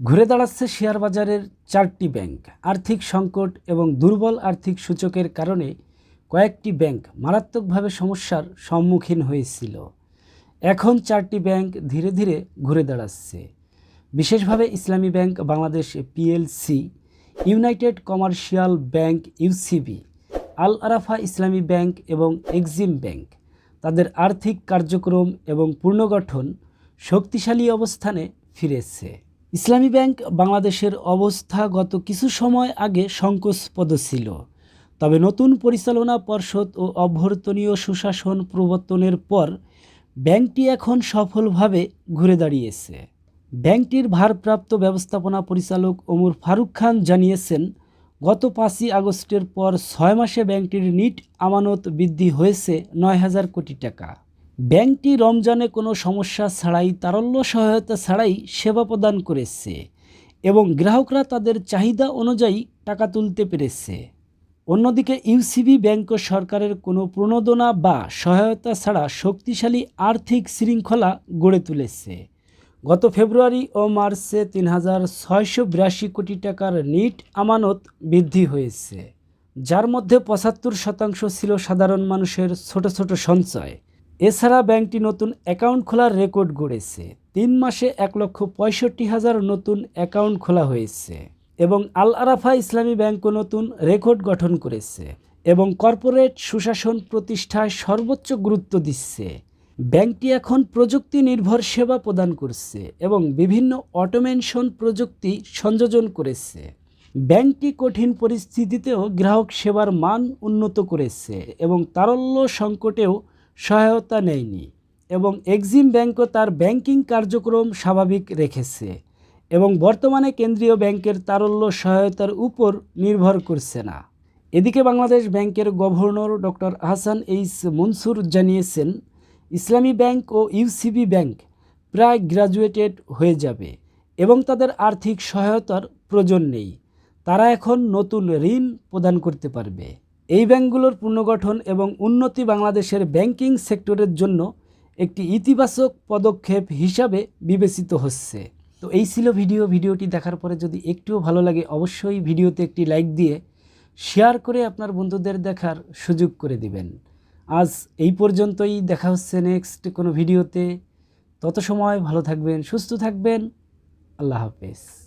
ঘুরে দাঁড়াচ্ছে শেয়ার বাজারের চারটি ব্যাংক। আর্থিক সংকট এবং দুর্বল আর্থিক সূচকের কারণে কয়েকটি ব্যাংক মারাত্মকভাবে সমস্যার সম্মুখীন হয়েছিল। এখন চারটি ব্যাংক ধীরে ধীরে ঘুরে দাঁড়াচ্ছে। বিশেষভাবে Islami Bank, Bangladesh PLC, United Commercial Bank UCB, Al Arafah Islami Bank এবং এক্সিম ব্যাংক। তাদের আর্থিক কার্যক্রম এবং পুনর্গঠন শক্তিশালী অবস্থানে ফিরেছে। ইসলামী ব্যাংক বাংলাদেশের অবস্থা গত কিছু সময় আগে সংকোচপদ ছিল। তবে নতুন পরিচালনা পর্ষদ ও অভ্যর্থনীয় সুশাসন প্রবর্তনের পর ব্যাংকটি এখন সফলভাবে ঘুরে দাঁড়িয়েছে। ব্যাংকটির ভারপ্রাপ্ত ব্যবস্থাপনা পরিচালক ওমর ফারুক খান জানিয়েছেন, গত পাঁচই আগস্টের পর ছয় মাসে ব্যাংকটির নিট আমানত বৃদ্ধি হয়েছে নয় হাজার কোটি টাকা। ব্যাংকটি রমজানে কোনো সমস্যা ছাড়াই, তারল্য সহায়তা ছাড়াই সেবা প্রদান করেছে এবং গ্রাহকরা তাদের চাহিদা অনুযায়ী টাকা তুলতে পেরেছে। অন্যদিকে ইউসিবি ব্যাংক সরকারের কোনো প্রণোদনা বা সহায়তা ছাড়া শক্তিশালী আর্থিক শৃঙ্খলা গড়ে তুলেছে। গত ফেব্রুয়ারি ও মার্চে তিন হাজার ছয়শো বিরাশি কোটি টাকার নিট আমানত বৃদ্ধি হয়েছে, যার মধ্যে পঁচাত্তর শতাংশ ছিল সাধারণ মানুষের ছোট ছোট সঞ্চয়। এছাড়া ব্যাংকটি নতুন অ্যাকাউন্ট খোলার রেকর্ড গড়েছে। তিন মাসে এক লক্ষ পঁয়ষট্টি হাজার নতুন অ্যাকাউন্ট খোলা হয়েছে এবং আল আরাফা ইসলামী ব্যাংকও নতুন রেকর্ড গঠন করেছে এবং কর্পোরেট সুশাসন প্রতিষ্ঠায় সর্বোচ্চ গুরুত্ব দিচ্ছে। ব্যাংকটি এখন প্রযুক্তি নির্ভর সেবা প্রদান করছে এবং বিভিন্ন অটোমেশন প্রযুক্তি সংযোজন করেছে। ব্যাংকটি কঠিন পরিস্থিতিতেও গ্রাহক সেবার মান উন্নত করেছে এবং তারল্য সংকটেও সহায়তা নেয়নি এবং এক্সিম ব্যাংকও তার ব্যাংকিং কার্যক্রম স্বাভাবিক রেখেছে এবং বর্তমানে কেন্দ্রীয় ব্যাংকের তারল্য সহায়তার উপর নির্ভর করছে না। এদিকে বাংলাদেশ ব্যাংকের governor doctor Hasan H Mansur জানিয়েছেন, ইসলামী ব্যাংক ও ইউসিবি ব্যাংক প্রায় গ্রাজুয়েটেড হয়ে যাবে এবং তাদের আর্থিক সহায়তার প্রয়োজন নেই। তারা এখন নতুন ঋণ প্রদান করতে পারবে। এই ব্যাংকগুলোর পুনর্গঠন এবং উন্নতি বাংলাদেশের ব্যাংকিং সেক্টরের জন্য একটি ইতিবাচক পদক্ষেপ হিসাবে বিবেচিত হচ্ছে। তো এই ছিল ভিডিও। ভিডিওটি দেখার পরে যদি একটুও ভালো লাগে, অবশ্যই ভিডিওতে একটি লাইক দিয়ে শেয়ার করে আপনার বন্ধুদের দেখার সুযোগ করে দিবেন। আজ এই পর্যন্তই। দেখা হচ্ছে নেক্সট কোনো ভিডিওতে। তত সময় ভালো থাকবেন, সুস্থ থাকবেন। আল্লাহ হাফেজ।